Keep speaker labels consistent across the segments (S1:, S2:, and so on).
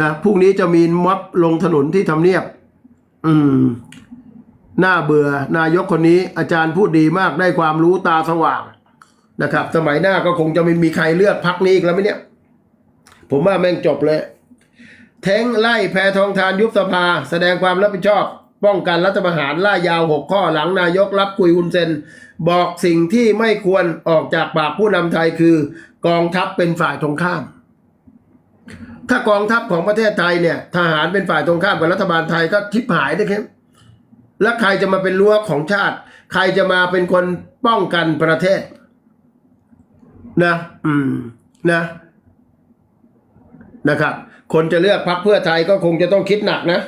S1: นะพรุ่งนี้จะมีม็อบลงถนนที่ทำเนียบ อืมน่าเบื่อนายกคนนี้อาจารย์พูดดีมากได้ความรู้ตาสว่างนะครับ สมัยหน้าก็คงจะไม่มีใครเลือกพักนี้อีกแล้วไหมเนี่ย ผมว่าแม่งจบเลยเท้งไล่แพทองทานยุบสภา แสดงความรับผิดชอบ ป้องกันรัฐประหารล่ายาวหกข้อหลังนายกรับคุยวุนเซน บอกสิ่งที่ไม่ควรออกจากปากผู้นำไทยคือ กองทัพเป็นฝ่ายตรงข้าม ถ้ากองทัพของประเทศไทยเนี่ย ทหารเป็นฝ่ายตรงข้ามกับรัฐบาลไทยก็ทิพหายนะครับแล้วใครจะมาเป็นรั้วของชาติ ใครจะมาเป็นคนป้องกันประเทศ นะ อืม นะ นะครับ คนจะเลือกพรรคเพื่อไทยก็คงจะต้องคิดหนักนะ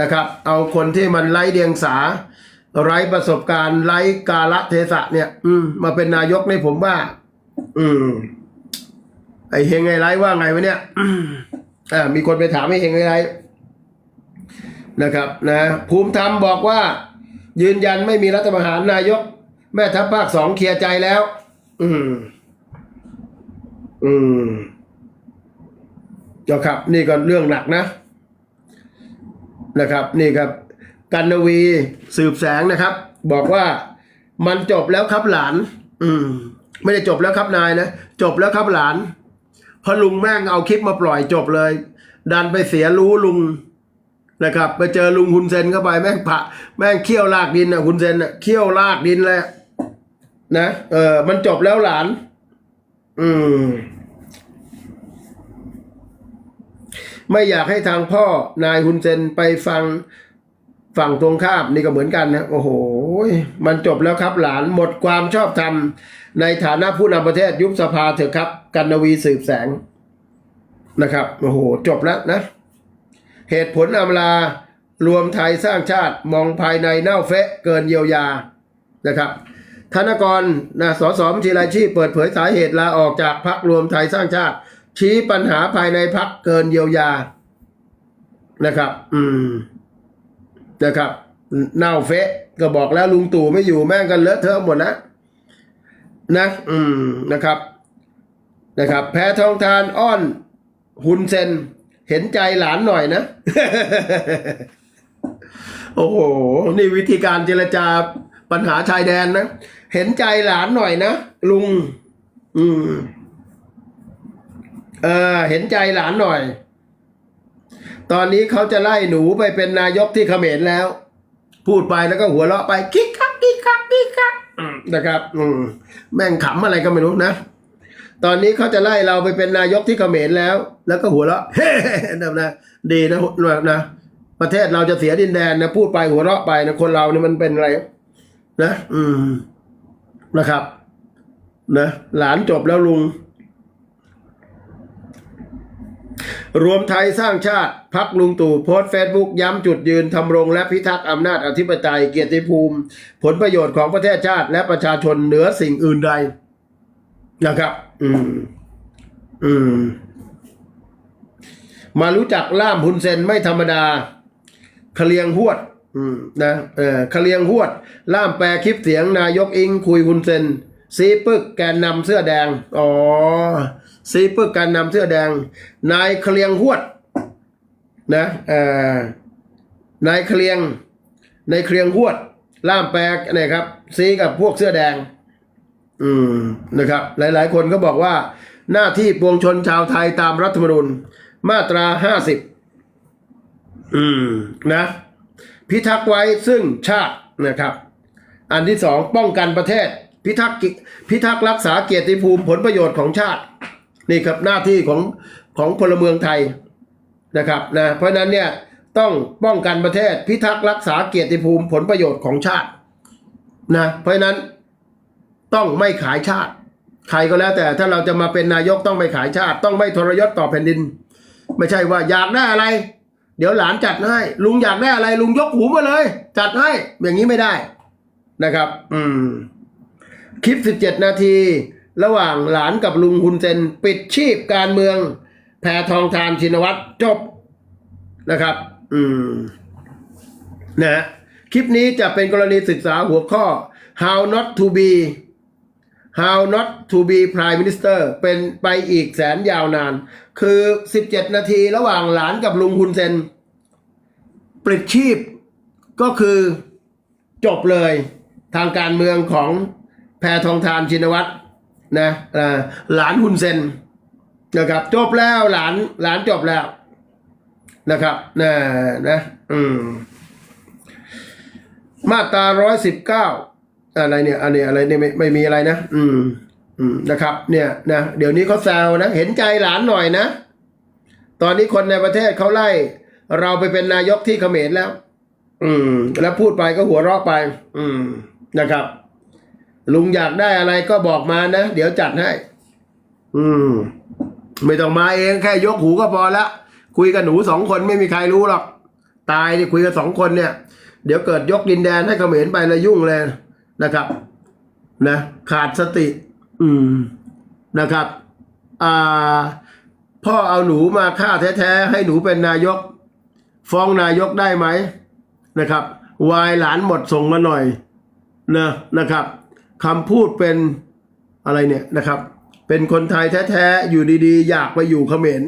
S1: นะครับ เอาคนที่มันไร้เดียงสา ไร้ประสบการณ์ ไร้กาลเทศะเนี่ย อืม มาเป็นนายกนี่ผมว่า อืม ไอเฮงไงไร้ว่าไงวะเนี่ยอืมอ่ามีคนไปถามไอเฮงไงไร้นะครับนะภูมิธรรมบอกว่า ยืนยันไม่มีรัฐประหารนายก แม่ทัพภาคสองเคลียร์ใจแล้ว อืม อืมเจ้าครับ นี่ก็เรื่องหนักนะ นะครับ นี่ครับ กันนวีสืบแสงนะครับ บอกว่ามันจบแล้วครับหลาน อืม ไม่ได้จบแล้วครับนายนะ จบแล้วครับหลานเพราะลุงแม่งเอาคลิปมาปล่อยจบเลย ดันไปเสียรู้ลุงนะครับ ไปเจอลุงฮุนเซนเข้าไปแม่งผะแม่งเคี่ยวลากดินอะฮุนเซนอะเคี่ยวลากดินเลยอะนะเออมันจบแล้วหลาน อืมไม่อยากให้ทางพ่อนายฮุนเซนไปฟัง ฝั่งตรงข้ามนี่ก็เหมือนกันนะโอ้โห มันจบแล้วครับหลานหมดความชอบธรรม ในฐานะผู้นำประเทศยุบสภาเถอะครับ กันนวีสืบแสงนะครับโอ้โห จบแล้วนะ เหตุผลอำลารวมไทยสร้างชาติมองภายในเน่าเฟะเกินเยียวยานะครับธนกรนะสสบัญชีรายชื่อเปิดเผยสาเหตุลาออกจากพรรครวมไทยสร้างชาติ ชี้ปัญหาภายในพรรคเกินเยียวยานะครับ อืม นะครับเน่าเฟะก็บอกแล้วลุงตู่ไม่อยู่แม่งกันเลอะเทอะหมดนะนะอืมนะครับ นะครับ แพ้ทองทานอ้อนฮุนเซนเห็นใจหลานหน่อยนะ โอ้โห นี่วิธีการเจรจาปัญหาชายแดนนะ เห็นใจหลานหน่อยนะ ลุง อืม เออ เห็นใจหลานหน่อย ตอนนี้เขาจะไล่หนูไปเป็นนายกที่เขมรแล้ว พูดไปแล้วก็หัวเราะไปกิ๊กคักกิ๊กคักกิ๊กคักอืมนะครับ อืมแม่งขำอะไรก็ไม่รู้นะ ตอนนี้เขาจะไล่เราไปเป็นนายกที่เขมรแล้ว แล้วก็หัวเราะเฮ้นะนะ ดีนะนะประเทศเราจะเสียดินแดนนะพูดไปหัวเราะไปนะคนเราเนี่ยมันเป็นอะไร นะ อืมนะครับ นะ หลานจบแล้วลุง รวมไทยสร้างชาติพักลุงตู่โพสต์เฟซบุ๊กย้ำจุดยืนทำรงและพิทักษ์อำนาจอธิปไตยเกียรติภูมิ ผลประโยชน์ของประเทศชาติ และประชาชนเหนือสิ่งอื่นใดนะครับ อืม อืม มารู้จักล่ามฮุนเซนไม่ธรรมดาคเลียงหวด อืม นะ เออคเลียงหวด ล่ามแปลคลิปเสียงนายกอิงคุยฮุนเซน ซีปึกแกนนำเสื้อแดง อ๋อ ซีปึกแกนนำเสื้อแดง นายเคลียงหวด นะเอ่อนายเคลียง นายเคลียงหวด ล่ามแปลเนี่ครับ ซีกับพวกเสื้อแดง อืม นะครับ หลาย ๆ คนก็บอกว่า หน้าที่ปวงชนชาวไทยตามรัฐธรรมนูญ มาตราห้าสิบ อืม นะ พิทักษ์ไว้ซึ่งชาตินะครับ อันที่สองป้องกันประเทศ พิทักษ์พิทักษ์รักษาเกียรติภูมิผลประโยชน์ของชาติ นี่ครับหน้าที่ของของพลเมืองไทยนะครับนะเพราะฉะนั้นเนี่ยต้องป้องกันประเทศพิทักษ์รักษาเกียรติภูมิผลประโยชน์ของชาตินะเพราะฉะนั้นต้องไม่ขายชาติ ใครก็แล้วแต่ถ้าเราจะมาเป็นนายกต้องไม่ขายชาติ ต้องไม่ทรยศต่อแผ่นดิน ไม่ใช่ว่าอยากได้อะไร เดี๋ยวหลานจัดให้ ลุงอยากได้อะไร ลุงยกหูมาเลย จัดให้อย่างนี้ไม่ได้นะครับ อืม คลิป 17 นาที ระหว่างหลานกับลุงฮุนเซนปิดชีพการเมือง แพทองทานชินวัตรจบนะครับ อืมนะคลิปนี้จะเป็นกรณีศึกษาหัวข้อ how not to be how not to be prime minister เป็นไปอีกแสนยาวนาน คือ 17 นาทีระหว่างหลานกับลุงคุณเซนปลิดชีพก็คือจบเลยทางการเมืองของ แพทองทานชินวัตรนะหลานฮุนเซนนะครับจบแล้วหลานหลานจบแล้วนะครับนะนะอืมมาตราร้อยสิบเก้าอะไรเนี่ยอันนี้อะไรเนี่ยไม่ไม่มีอะไรนะ อืมอืมนะครับเนี่ยนะเดี๋ยวนี้เขาแซวนะ เห็นใจหลานหน่อยนะ ตอนนี้คนในประเทศเขาไล่ เราไปเป็นนายกที่เขมรแล้ว อืม แล้วพูดไปก็หัวเราะไป อืมนะครับ ลุงอยากได้อะไรก็บอกมานะ เดี๋ยวจัดให้ อืม ไม่ต้องมาเองแค่ยกหูก็พอละคุยกับหนูสองคนไม่มีใครรู้หรอก ตายที่คุยกันสองคนเนี่ย เดี๋ยวเกิดยกดินแดนให้เขมรไปแล้วยุ่งเลยนะครับ นะขาดสติ อืมนะครับอ่าพ่อเอาหนูมาฆ่าแท้ๆให้หนูเป็นนายก ฟ้องนายกได้ไหมนะครับวายหลานหมดส่งมาหน่อยนะนะครับ คำพูดเป็นอะไรเนี่ยนะครับ เป็นคนไทยแท้ๆ อยู่ดีๆ อยากไปอยู่เขมร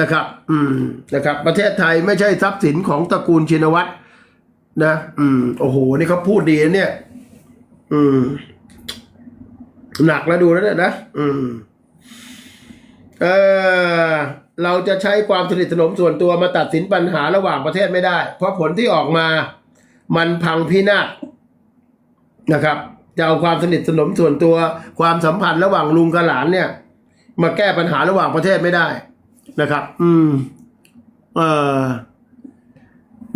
S1: นะครับ อืมนะครับ ประเทศไทยไม่ใช่ทรัพย์สินของตระกูลชินวัตรนะ อืม โอ้โห นี่เขาพูดดีนะเนี่ย อืม หนักแล้วดูแล้วเนี่ยนะ อืม เออเราจะใช้ความสนิทสนมส่วนตัวมาตัดสินปัญหาระหว่างประเทศไม่ได้ เพราะผลที่ออกมา มันพังพินาศ นะครับ จะเอาความสนิทสนมส่วนตัวความสัมพันธ์ระหว่างลุงกับหลานเนี่ย มาแก้ปัญหาระหว่างประเทศไม่ได้นะครับ อืม เออ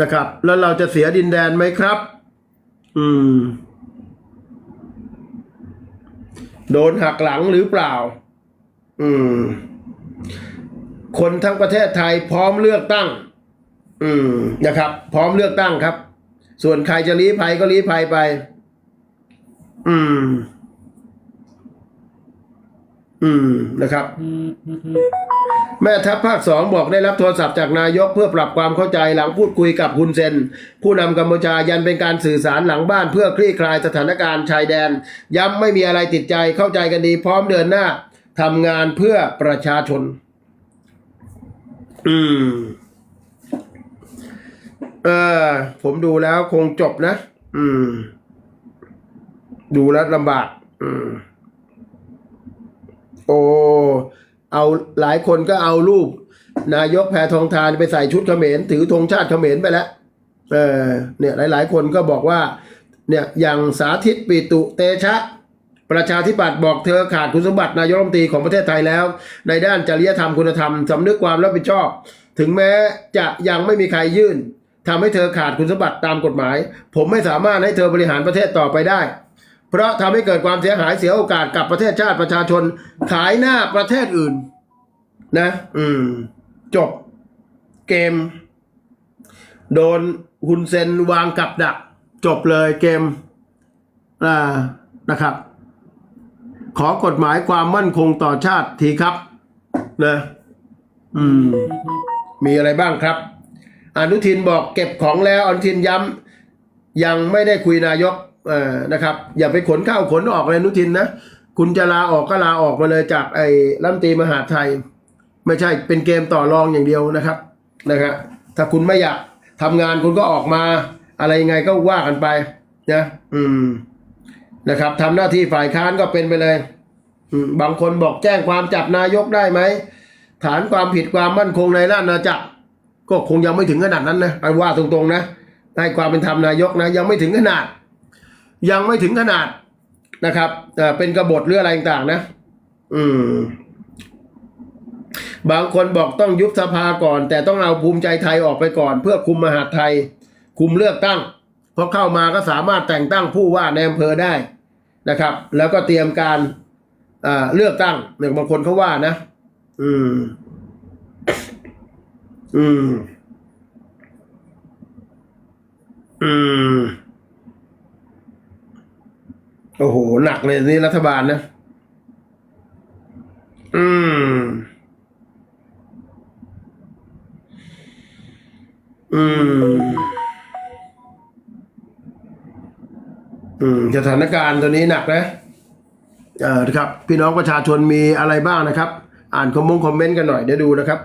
S1: นะครับ แล้วเราจะเสียดินแดนไหมครับ อืม โดนหักหลังหรือเปล่า อืม คนทั้งประเทศไทยพร้อมเลือกตั้ง อืมนะครับ พร้อมเลือกตั้งครับ ส่วนใครจะลี้ภัยก็ลี้ภัยไป อืม อืมนะครับ แม่ทัพภาคสองบอกได้รับโทรศัพท์จากนายกเพื่อปรับความเข้าใจหลังพูดคุยกับฮุนเซน ผู้นำกัมพูชายันเป็นการสื่อสารหลังบ้านเพื่อคลี่คลายสถานการณ์ชายแดน ย้ำไม่มีอะไรติดใจเข้าใจกันดีพร้อมเดินหน้าทำงานเพื่อประชาชน อืม เออผมดูแล้วคงจบนะ อืม ดูแลลำบากโอ้เอาหลายคนก็เอารูป นายกแพทองทานไปใส่ชุดเขมรถือธงชาติเขมรไปแล้วเออเนี่ยหลายๆ คนก็บอกว่า เนี่ยอย่างสาธิตปิตุเตชะ ประชาธิปัตย์บอกเธอขาดคุณสมบัตินายกรัฐมนตรีของประเทศไทยแล้ว ในด้านจริยธรรมคุณธรรมสำนึกความรับผิดชอบ ถึงแม้จะยังไม่มีใครยื่นทำให้เธอขาดคุณสมบัติตามกฎหมาย ผมไม่สามารถให้เธอบริหารประเทศต่อไปได้ เพราะทำให้เกิดความเสียหายเสียโอกาสกับประเทศชาติประชาชน ขายหน้าประเทศอื่น นะ อืม จบเกม โดนฮุนเซนวางกับดัก จบเลยเกมอ่านะครับ ขอกฎหมายความมั่นคงต่อชาติทีครับนะอืม มีอะไรบ้างครับ อนุทินบอกเก็บของแล้ว อนุทินย้ำยังไม่ได้คุยนายก นะครับอย่าไปขนข้าวขนออกเลยนุทินนะคุณจะลาออกก็ลาออกมาเลยจากไอ้รัฐมนตรีมหาไทย ไม่ใช่เป็นเกมต่อรองอย่างเดียวนะครับนะครับถ้าคุณไม่อยากทำงานคุณก็ออกมา อะไรยังไงก็ว่ากันไปนะอืมนะครับทำหน้าที่ฝ่ายค้านก็เป็นไปเลยบางคนบอกแจ้งความจับนายกได้ไหม ฐานความผิดความมั่นคงในราชอาณาจักรก็คงยังไม่ถึงขนาดนั้นนะอันว่าตรงๆนะให้ความเป็นธรรมนายกนะ ยังไม่ถึงขนาด ยังไม่ถึงขนาดนะครับเป็นกบฏหรืออะไรต่างๆนะ อืม บางคนบอกต้องยุบสภาก่อน แต่ต้องเอาภูมิใจไทยออกไปก่อน เพื่อคุมมหาไทย คุมเลือกตั้งพอเข้ามาก็สามารถแต่งตั้งผู้ว่าในอำเภอได้นะครับ แล้วก็เตรียมการเลือกตั้งหนึ่งบางคนเขาว่านะ อืม อืม อืม โอ้โห หนักเลยนี่รัฐบาลนะ อืม อืม อืม สถานการณ์ตัวนี้หนักนะ เอ่อครับ พี่น้องประชาชนมีอะไรบ้างนะครับ อ่านคอมมงคอมเมนต์กันหน่อยเดี๋ยวดูนะครับ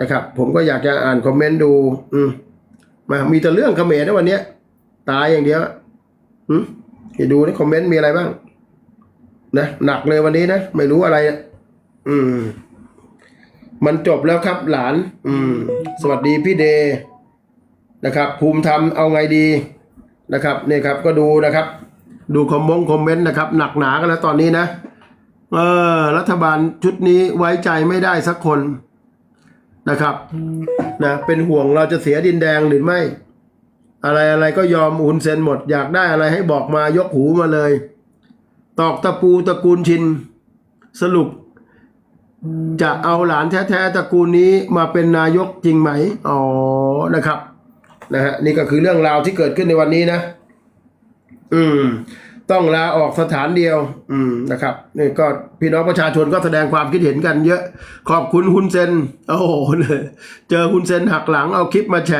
S1: นะครับ ผมก็อยากจะอ่านคอมเมนต์ดู อืม มา มีแต่เรื่องเขมรนะวันนี้ ตายอย่างเดียวอืม เดี๋ยวดูในคอมเมนต์มีอะไรบ้าง นะหนักเลยวันนี้นะไม่รู้อะไรอืม มันจบแล้วครับหลาน อืม สวัสดีพี่เดย์นะครับ ภูมิธรรมเอาไงดีนะครับนี่ครับก็ดูนะครับ ดูคอมมงคอมเมนต์นะครับ หนักหนากันแล้วตอนนี้นะเออรัฐบาลชุดนี้ไว้ใจไม่ได้สักคนนะครับนะเป็นห่วงเราจะเสียดินแดงหรือไม่ อะไรอะไรก็ยอมอุนเซนหมด อยากได้อะไรให้บอกมายกหูมาเลย ตอกตะปูตระกูลชิน สรุป จะเอาหลานแท้ๆตระกูลนี้มาเป็นนายกจริงไหม อ๋อนะครับนะฮะนี่ก็คือเรื่องราวที่เกิดขึ้นในวันนี้นะ อืม ต้องลาออกสถานเดียว อืมนะครับนี่ก็พี่น้องประชาชนก็แสดงความคิดเห็นกันเยอะ ขอบคุณฮุนเซนโอ้โหเลยเจอฮุนเซนหักหลังเอาคลิปมาแฉ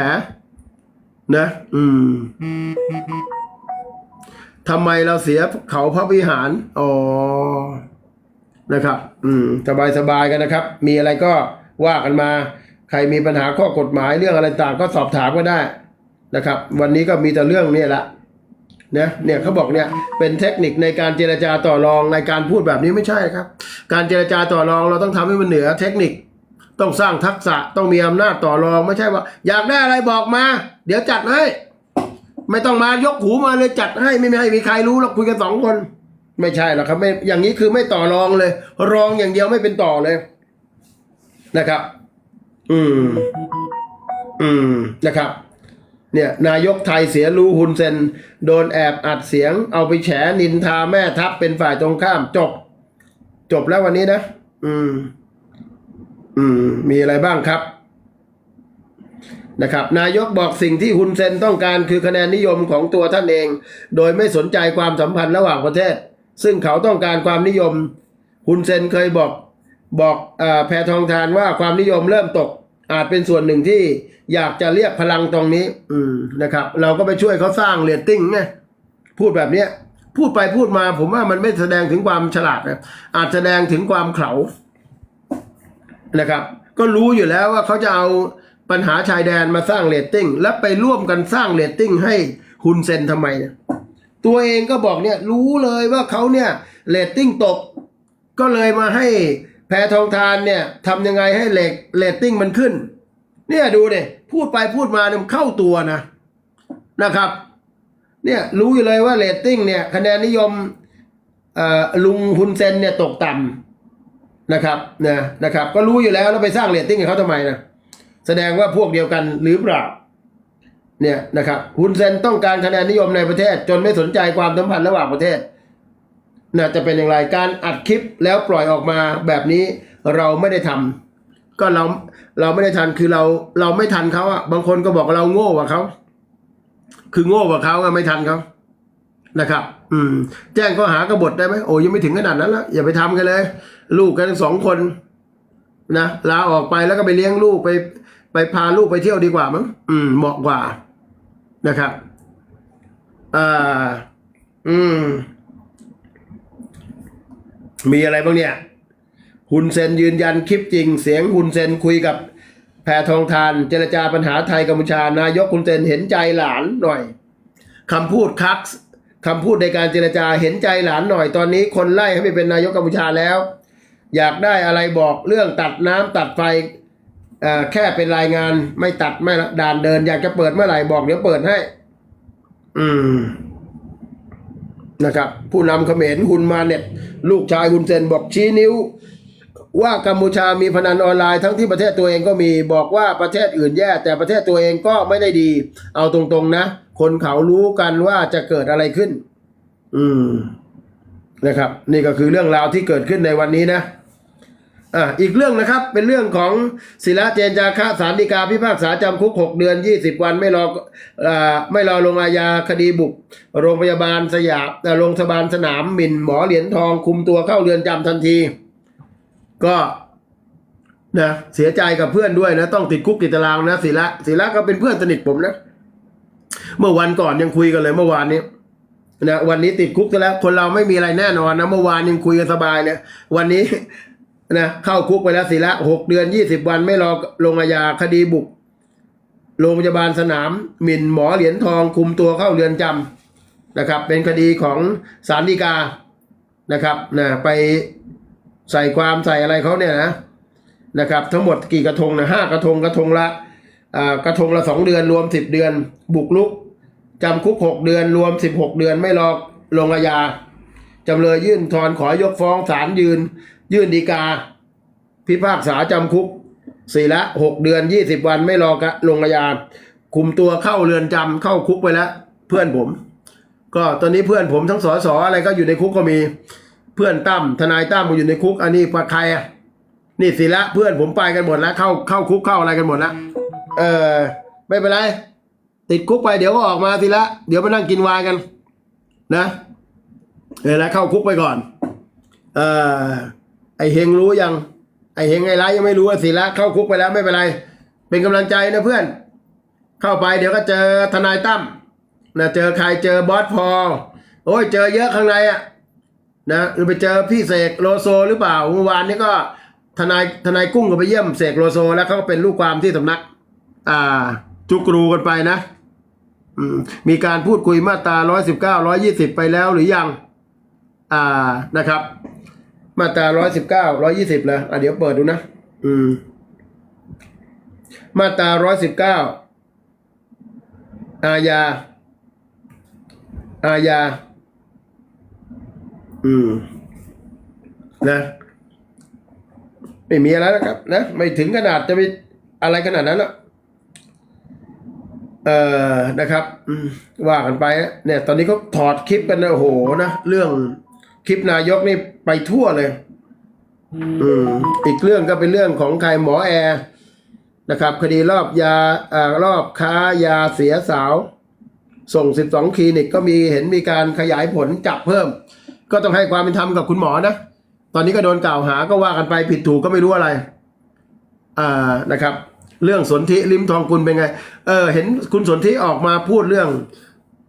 S1: นะ อืมทำไมเราเสียเขาพระวิหาร อ๋อ นะครับ อืม สบายสบายกันนะครับ มีอะไรก็ว่ากันมา ใครมีปัญหาข้อกฎหมายเรื่องอะไรต่างก็สอบถามก็ได้นะครับ วันนี้ก็มีแต่เรื่องนี้แหละนะเนี่ยเขาบอกเนี่ยเป็นเทคนิคในการเจรจาต่อรองในการพูดแบบนี้ไม่ใช่ครับ การเจรจาต่อรองเราต้องทำให้มันเหนือเทคนิค ต้องสร้างทักษะต้องมีอำนาจต่อรองไม่ใช่ว่า อยากได้อะไรบอกมา เดี๋ยวจัดให้ ไม่ต้องมายกหูมาเลยจัดให้ไม่มีให้มีใครรู้หรอกคุยกันสองคน ไม่ใช่หรอกครับไม่อย่างนี้คือไม่ต่อรองเลย รองอย่างเดียวไม่เป็นต่อเลยนะครับ อืม อืมนะครับ เนี่ย นายกไทยเสียรู้ฮุนเซนโดนแอบอัดเสียง เอาไปแฉนินทาแม่ทัพเป็นฝ่ายตรงข้ามจบ จบแล้ววันนี้นะ อืม อืม มีอะไรบ้างครับ นะครับ นายกบอกสิ่งที่ฮุนเซนต้องการคือคะแนนนิยมของตัวท่านเอง โดยไม่สนใจความสัมพันธ์ระหว่างประเทศ ซึ่งเขาต้องการความนิยมฮุนเซนเคยบอกบอกอแพทองทานว่าความนิยมเริ่มตก อาจเป็นส่วนหนึ่งที่อยากจะเรียกพลังตรงนี้ อืมนะครับ เราก็ไปช่วยเขาสร้างเรตติ้งไงพูดแบบเนี้ย พูดไปพูดมา ผมว่ามันไม่แสดงถึงความฉลาดนะอาจแสดงถึงความเขลา นะครับ ก็รู้อยู่แล้วว่าเขาจะเอาปัญหาชายแดนมาสร้างเรตติ้งและไปร่วมกันสร้างเรตติ้งให้ฮุนเซนทำไมเนี่ยตัวเองก็บอกเนี่ยรู้เลยว่าเขาเนี่ยเรตติ้งตก ก็เลยมาให้แพทองทานเนี่ยทำยังไงให้เลกเรตติ้งมันขึ้น เนี่ยดูเนี่ยพูดไปพูดมาเนี่ยเข้าตัวนะนะครับ เนี่ยรู้อยู่เลยว่าเรตติ้งเนี่ยคะแนนนิยมอ่อลุงฮุนเซนเนี่ยตกต่ำ นะครับนะนะครับ ก็รู้อยู่แล้วแล้วไปสร้างเรตติ้งให้เขาทำไมนะแสดงว่าพวกเดียวกันหรือเปล่าเนี่ยนะครับฮุนเซนต้องการคะแนนนิยมในประเทศ จนไม่สนใจความสัมพันธ์ระหว่างประเทศน่าจะเป็นอย่างไรการอัดคลิปแล้วปล่อยออกมาแบบนี้เราไม่ได้ทำก็เราเราไม่ได้ทันคือเราเราไม่ทันเขาอะบางคนก็บอกเราโง่กว่าเขาคือโง่กว่าเขาไม่ทันเขานะครับ อืม แจ้งข้อหากบฏได้ไหมโอ้ยังไม่ถึงขนาดนั้นแล้วอย่าไปทำกันเลย ลูกกันสองคนนะลาออกไปแล้วก็ไปเลี้ยงลูกไป ไปพาลูกไปเที่ยวดีกว่ามั้งอืมเหมาะกว่านะครับอ่าอืม มีอะไรบ้างเนี่ยฮุนเซนยืนยันคลิปจริง เสียงฮุนเซนคุยกับแพทองทาน เจรจาปัญหาไทยกัมพูชานายกฮุนเซนเห็นใจหลานหน่อยคำพูดคัก คำพูดในการเจรจาเห็นใจหลานหน่อยตอนนี้คนไล่ให้ไปเป็นนายกกัมพูชาแล้ว อยากได้อะไรบอกเรื่องตัดน้ำตัดไฟอ่อแค่เป็นรายงานไม่ตัดไม่ด่านเดิน อยากจะเปิดเมื่อไหร่บอกเดี๋ยวเปิดให้ อืมนะครับ ผู้นำเขมรฮุนมาเน็ต ลูกชายฮุนเซนบอกชี้นิ้ว ว่ากัมพูชามีพนันออนไลน์ทั้งที่ประเทศตัวเองก็มีบอกว่าประเทศอื่นแย่ แต่ประเทศตัวเองก็ไม่ได้ดี เอาตรงๆนะ คนเขารู้กันว่าจะเกิดอะไรขึ้น อืมนะครับ นี่ก็คือเรื่องราวที่เกิดขึ้นในวันนี้นะอะอีกเรื่องนะครับเป็นเรื่องของศิระเจนจาคะสารดีกาพิพากษาจำคุก 6 เดือน 20 วันไม่รออ่าไม่รอลงอาญาคดีบุก โรงพยาบาลสยามอ่โรงพยาบาลสนามหมิ่นหมอเหรียญทองคุมตัวเข้าเรือนจำทันที ก็นะเสียใจกับเพื่อนด้วยนะ ต้องติดคุกติดตารางนะศิระศิระก็เป็นเพื่อนสนิทผมนะ เมื่อวันก่อนยังคุยกันเลยเมื่อวานนี้นะวันนี้ติดคุกซะแล้ว คนเราไม่มีอะไรแน่นอนนะเมื่อวานยังคุยกันสบายเนี่ยวันนี้นะเข้าคุกไปแล้วสิละหกเดือนยี่สิบวันไม่รอลงอาญาคดีบุก โรงพยาบาลสนามหมิ่นหมอเหรียญทองคุมตัวเข้าเรือนจำนะครับ เป็นคดีของศาลฎีกานะครับนะไป ใส่ความใส่อะไรเขาเนี่ยนะนะครับ ทั้งหมดกี่กระทงนะห้ากระทงกระทงละกระทงละสองเดือนรวมสิบเดือน บุกลุกจำคุกหกเดือนรวมสิบหกเดือนไม่รอลงอาญาจำเลยยื่นถอนขอยกฟ้องศาลยืน ยื่นฎีกา พิพากษาจำคุกสี่ละหกเดือนยี่สิบวันไม่รอกะลงอาญาคุมตัวเข้าเรือนจำเข้าคุกไปแล้ว เพื่อนผม ก็ตอนนี้เพื่อนผมทั้งสอสออะไรก็อยู่ในคุกก็มี เพื่อนตั้มทนายตั้มก็อยู่ในคุก อันนี้ปะใครอะนี่สิละเพื่อนผมไปกันหมดแล้วเข้าเข้าคุกเข้าอะไรกันหมดแล้วเออไม่เป็นไร ติดคุกไปเดี๋ยวก็ออกมาสิละ เดี๋ยวมานั่งกินวายกัน นะเออแล้วเข้าคุกไปก่อน เออไอเฮงรู้ยัง ไอเฮงไอไรยังไม่รู้ว่าสิละเข้าคุกไปแล้วไม่เป็นไร เป็นกำลังใจนะเพื่อน เข้าไปเดี๋ยวก็เจอทนายตั้มนะเจอใครเจอบอสพอลโอ้ยเจอเยอะข้างในอะ นะหรือไปเจอพี่เสกโลโซหรือเปล่าเมื่อวานนี้ก็ทนายทนายกุ้งก็ไปเยี่ยมเสกโลโซ แล้วเขาก็เป็นลูกความที่สำนัก อ่า จุกรูกันไปนะมมีการพูดคุยมาตราร้อยสิบเก้าร้อยี่สิบไปแล้วหรือยัง อ่านะครับ มาตราร้อยสิบเก้าร้อยี่สิบเลยอะเดี๋ยวเปิดดูนะ อืม มาตราร้อยสิบเก้าอาญาอาญา อืม นะ ไม่มีอะไรแล้วครับ นะ ไม่ถึงขนาดจะไปอะไรขนาดนั้นหรอกเอ่อนะครับอืมว่ากันไปนะเนี่ย ตอนนี้เขาถอดคลิปกันนะโอ้โหนะเรื่องคลิปนายกนี่ไปทั่วเลย อืมอีกเรื่องก็เป็นเรื่องของใครหมอแอร์นะครับ คดีรอบยาอ่ารอบค้ายาเสียสาว ส่ง 12 คลินิกก็มีเห็นมีการขยายผลจับเพิ่ม ก็ต้องให้ความเป็นธรรมกับคุณหมอนะ ตอนนี้ก็โดนกล่าวหาก็ว่ากันไปผิดถูกก็ไม่รู้อะไร อ่านะครับ เรื่องสนธิลิมทองกุลเป็นไง เออ เห็นคุณสนธิออกมาพูดเรื่อง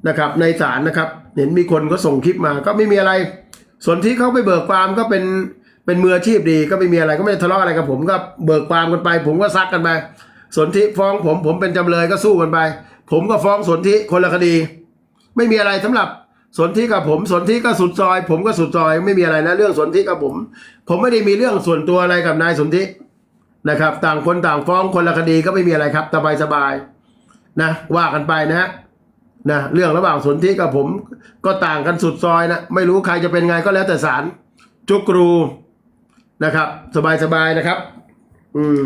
S1: นะครับ ในศาลนะครับ เห็นมีคนก็ส่งคลิปมา ก็ไม่มีอะไร สนธิเขาไปเบิกความก็เป็นเป็นมืออาชีพดีก็ไม่มีอะไรก็ไม่ได้ทะเลาะอะไรกับผมก็เบิกความกันไป ผมก็ซักกันไปสนธิฟ้องผมผมเป็นจำเลยก็สู้กันไป ผมก็ฟ้องสนธิคนละคดี ไม่มีอะไรสำหรับ สนธิกับผม สนธิก็สุดซอย ผมก็สุดซอย ไม่มีอะไรนะเรื่องสนธิกับผม ผมไม่ได้มีเรื่องส่วนตัวอะไรกับนายสนธินะครับ ต่างคนต่างฟ้องคนละคดีก็ไม่มีอะไรครับสบายสบายนะว่ากันไปนะฮะนะเรื่องระหว่างสนธิกับผมก็ต่างกันสุดซอยนะไม่รู้ใครจะเป็นไงก็แล้วแต่ศาลจุกรูนะครับ สบายสบายๆนะครับ อืม